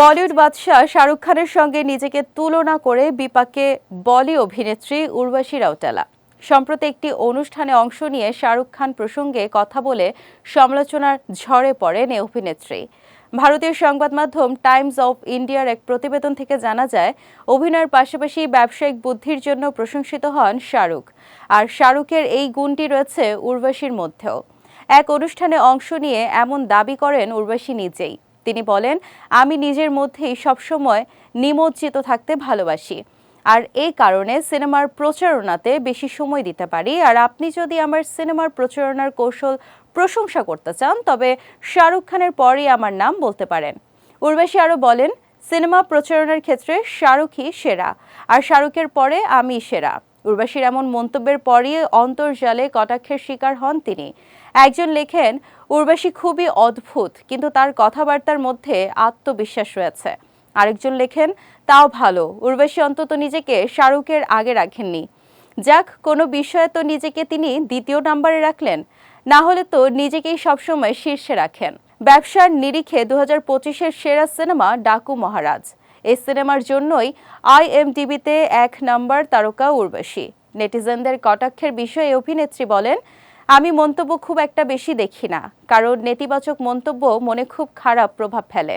বলিউড বাদশাহ শাহরুখ খানের সঙ্গে নিজেকে তুলনা করে বিপাকে বলি অভিনেত্রী উর্বশী রাউটালা সম্প্রতি একটি অনুষ্ঠানে অংশ নিয়ে শাহরুখ খান প্রসঙ্গে কথা বলে সমালোচনার ঝড়ে পড়েন এই অভিনেত্রী। ভারতীয় সংবাদ মাধ্যম টাইমস অফ ইন্ডিয়ার এক প্রতিবেদন থেকে জানা যায়, অভিনয়ের পাশাপাশি ব্যবসায়িক বুদ্ধির জন্য প্রশংসিত হন শাহরুখ। আর শাহরুখের এই গুণটি রয়েছে উর্বশীর মধ্যেও। এক অনুষ্ঠানে অংশ নিয়ে এমন দাবি করেন উর্বশী নিজেই। তিনি বলেন, আমি নিজের মধ্যেই সবসময় নিমজ্জিত থাকতে ভালোবাসি। আর এই কারণে সিনেমার প্রচারণাতে বেশি সময় দিতে পারি। আর আপনি যদি আমার সিনেমার প্রচারণার কৌশল প্রশংসা করতে চান, তবে শাহরুখ খানের পরই আমার নাম বলতে পারেন। উর্বশী আরও বলেন, সিনেমা প্রচারণার ক্ষেত্রে শাহরুখই সেরা, আর শাহরুখের পরে আমি সেরা। উর্বশীর এমন মন্তব্যের পরই অন্তর্জালে কটাক্ষের শিকার হন তিনি। একজন লেখেন, উর্বশী খুবই অদ্ভুত, কিন্তু তার কথাবার্তার মধ্যে আত্মবিশ্বাস রয়েছে। আরেকজন লেখেন, তাও ভালো, উর্বশী অন্তত নিজেকে শাহরুখের আগে রাখেননি। যাক, কোনো বিষয়ে তো নিজেকে তিনি দ্বিতীয় নম্বরে রাখলেন, না হলে তো নিজেকেই সবসময় শীর্ষে রাখেন। ব্যবসার নিরিখে দু হাজার সেরা সিনেমা ডাকু মহারাজ। এই সিনেমার জন্যই আইএমডিবিতে এক নম্বর তারকা উর্বশী। নেটিজেনদের কটাক্ষের বিষয়ে অভিনেত্রী বলেন, আমি মন্তব্য খুব একটা বেশি দেখি না, কারণ নেতিবাচক মন্তব্য মনে খুব খারাপ প্রভাব ফেলে।